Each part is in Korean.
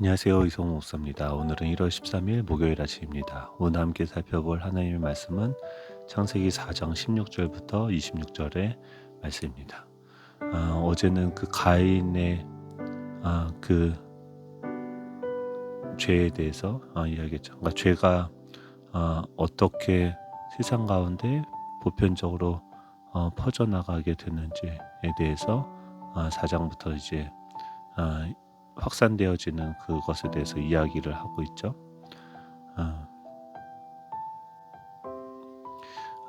안녕하세요. 이성우 목사입니다. 오늘은 1월 13일 목요일 아침입니다. 오늘 함께 살펴볼 하나님의 말씀은 창세기 4장 16절부터 26절의 말씀입니다. 아, 어제는 그 가인의 아, 그 죄에 대해서 아, 이야기했죠. 그러니까 죄가 아, 어떻게 세상 가운데 보편적으로 어, 퍼져나가게 되는지에 대해서 아, 4장부터 이제 아, 확산되어지는 그것에 대해서 이야기를 하고 있죠. 아,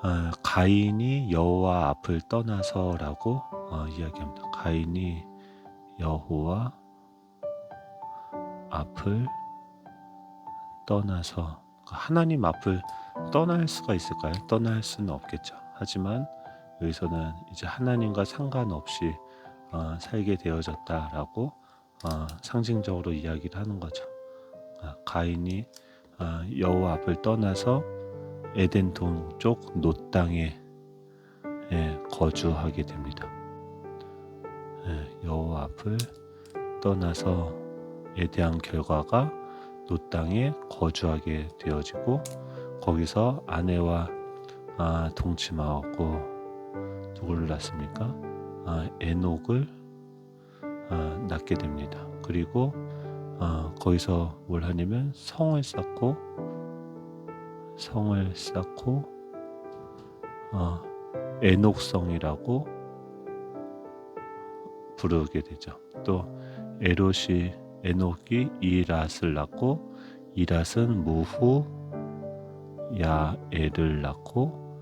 아, 가인이 여호와 앞을 떠나서라고 어, 이야기합니다. 가인이 여호와 앞을 떠나서 그러니까 하나님 앞을 떠날 수가 있을까요? 떠날 수는 없겠죠. 하지만 여기서는 이제 하나님과 상관없이 어, 살게 되어졌다라고 어, 상징적으로 이야기를 하는 거죠. 아, 가인이 아, 여호와 앞을 떠나서 에덴 동쪽 노 땅에 예, 거주하게 됩니다. 예, 여호와 앞을 떠나서 에 대한 결과가 노 땅에 거주하게 되어지고 거기서 아내와 아, 동침하고 누구를 낳습니까? 아, 에녹을 아, 낳게 됩니다. 그리고 아, 거기서 뭘 하냐면 성을 쌓고 성을 쌓고 어, 에녹성이라고 부르게 되죠. 또 에롯이 에녹이 이랏을 낳고 이랏은 무후 야엘을 낳고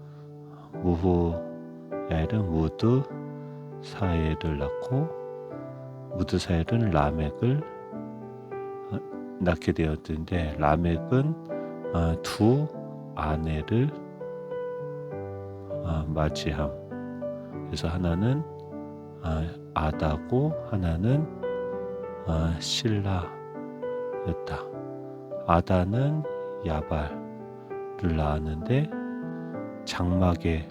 무후 야엘은 무드 사엘을 낳고 무드 사엘은 라멕을 어, 낳게 되었는데 라멕은 어, 두 아내를 어, 맞이함. 그래서 하나는 아다고 하나는 실라였다. 아다는 야발을 낳았는데 장막에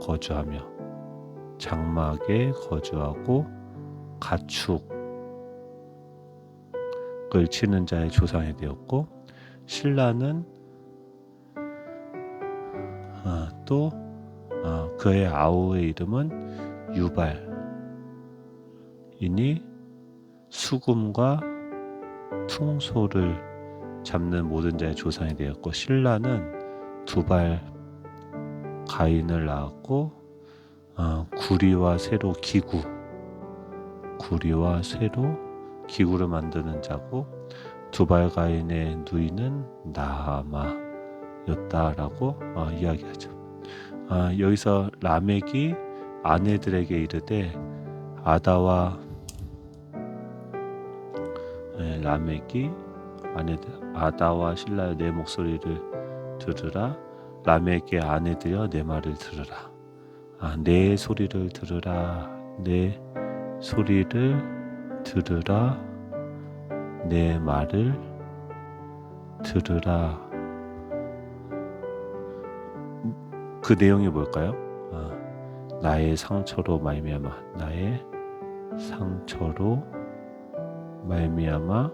거주하며 장막에 거주하고 가축을 치는 자의 조상이 되었고 신라는 어, 또 어, 그의 아우의 이름은 유발이니 수금과 퉁소를 잡는 모든 자의 조상이 되었고 신라는 두발 가인을 낳았고 어, 구리와 새로 기구 구리와 새로 기구를 만드는 자고 두발 가인의 누이는 나아마였다라고 어, 이야기하죠. 어, 여기서 라멕이 아내들에게 이르되 아다와 예, 라멕이 아내들 아다와 신라의 내 목소리를 들으라. 라멕의 아내들여 내 말을 들으라. 아, 내 소리를 들으라. 내 소리를 들으라 내 말을 들으라 그 내용이 뭘까요? 아, 나의 상처로 말미암아 나의 상처로 말미암아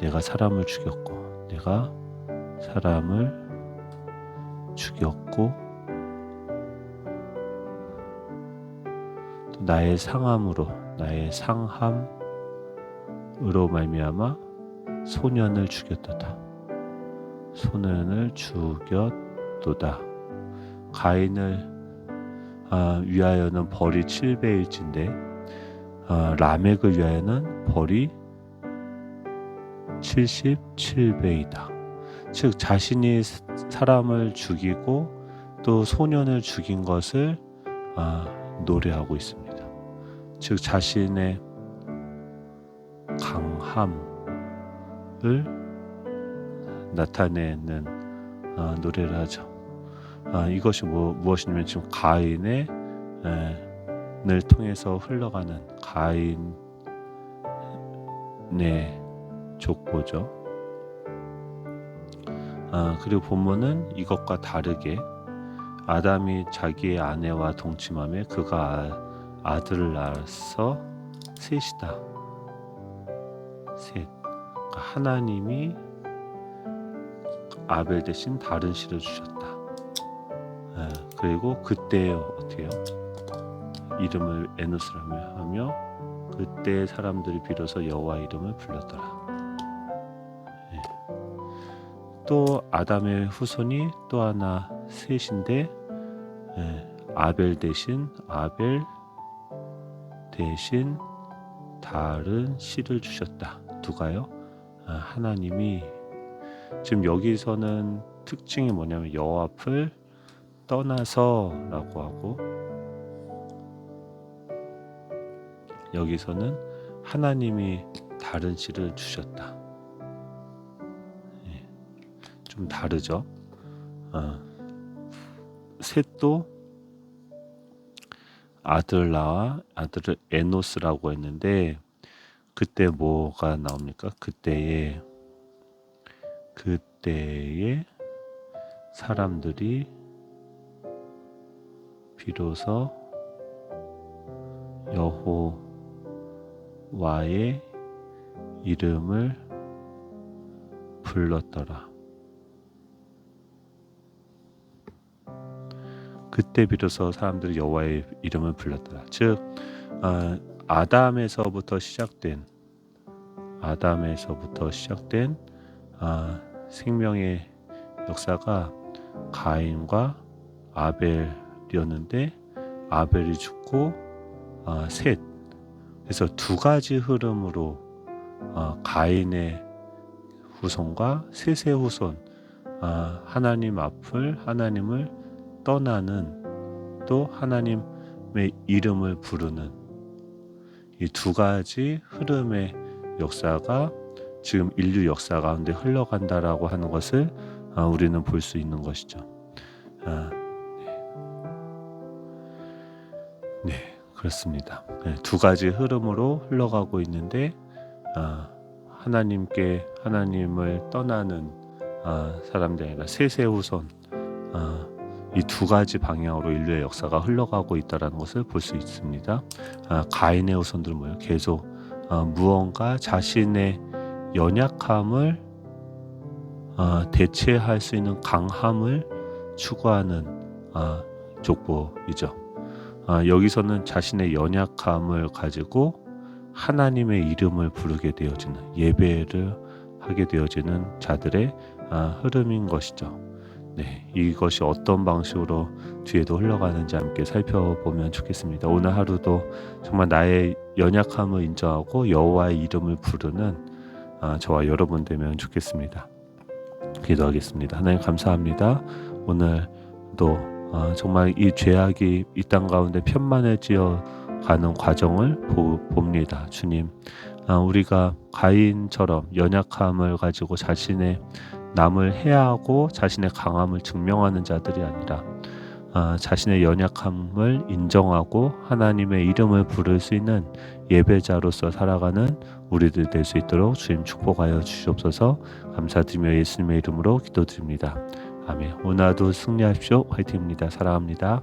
내가 사람을 죽였고 내가 사람을 죽였고 나의 상함으로 나의 상함으로 말미암아 소년을 죽였도다 소년을 죽였도다 가인을 아, 위하여는 벌이 7배일진데 어, 라멕을 위하여는 벌이 77배이다. 즉 자신이 사람을 죽이고 또 소년을 죽인 것을 어, 노래하고 있습니다. 즉 자신의 강함을 나타내는 어, 노래를 하죠. 어, 이것이 뭐, 무엇이냐면 지금 가인의 에, 을 통해서 흘러가는 가인의 족보죠. 아, 그리고 본문은 이것과 다르게 아담이 자기의 아내와 동침함에 그가 아, 들을 낳아서 셋이다. 셋. 그러니까 하나님이 아벨 대신 다른 씨를 주셨다. 예, 그리고 그때 어떻게요? 이름을 에노스라며 하며 그때 사람들이 비로소 여호와 이름을 불렀더라. 예. 또 아담의 후손이 또 하나 셋인데 예, 아벨 대신 아벨 대신 다른 씨를 주셨다. 누가요? 아, 하나님이 지금 여기서는 특징이 뭐냐면 여호와 앞을 떠나서라고 하고 여기서는 하나님이 다른 씨를 주셨다. 예, 좀 다르죠. 어, 셋도 아들 낳아 아들을 에노스라고 했는데 그때 뭐가 나옵니까? 그때에 그때에 사람들이 비로소 여호와의 이름을 불렀더라. 그때 비로소 사람들이 여호와의 이름을 불렀더라. 즉 아, 아담에서부터 시작된 아담에서부터 시작된 아, 생명의 역사가 가인과 아벨이었는데 아벨이 죽고 아, 셋 그래서 두 가지 흐름으로 아, 가인의 후손과 셋의 후손 아, 하나님 앞을 하나님을 떠나는 또 하나님의 이름을 부르는 이 두 가지 흐름의 역사가 지금 인류 역사 가운데 흘러간다라고 하는 것을 아, 우리는 볼 수 있는 것이죠. 아, 네. 네, 그렇습니다. 네, 두 가지 흐름으로 흘러가고 있는데 아, 하나님께 하나님을 떠나는 아, 사람들이 아니라 세세 후손 아, 이 두 가지 방향으로 인류의 역사가 흘러가고 있다는 것을 볼 수 있습니다. 아, 가인의 후손들은 뭐예요? 계속 아, 무언가 자신의 연약함을 아, 대체할 수 있는 강함을 추구하는 아, 족보이죠. 아, 여기서는 자신의 연약함을 가지고 하나님의 이름을 부르게 되어지는 예배를 하게 되어지는 자들의 아, 흐름인 것이죠. 네, 이것이 어떤 방식으로 뒤에도 흘러가는지 함께 살펴보면 좋겠습니다. 오늘 하루도 정말 나의 연약함을 인정하고 여호와의 이름을 부르는 아, 저와 여러분 되면 좋겠습니다. 기도하겠습니다. 하나님 감사합니다. 오늘도 아, 정말 이 죄악이 이 땅 가운데 편만해지어 가는 과정을 보, 봅니다. 주님, 아, 우리가 가인처럼 연약함을 가지고 자신의 남을 해하고 자신의 강함을 증명하는 자들이 아니라 아, 자신의 연약함을 인정하고 하나님의 이름을 부를 수 있는 예배자로서 살아가는 우리들 될 수 있도록 주님 축복하여 주시옵소서 감사드리며 예수님의 이름으로 기도드립니다. 아멘. 오늘도 승리하십시오. 화이팅입니다. 사랑합니다.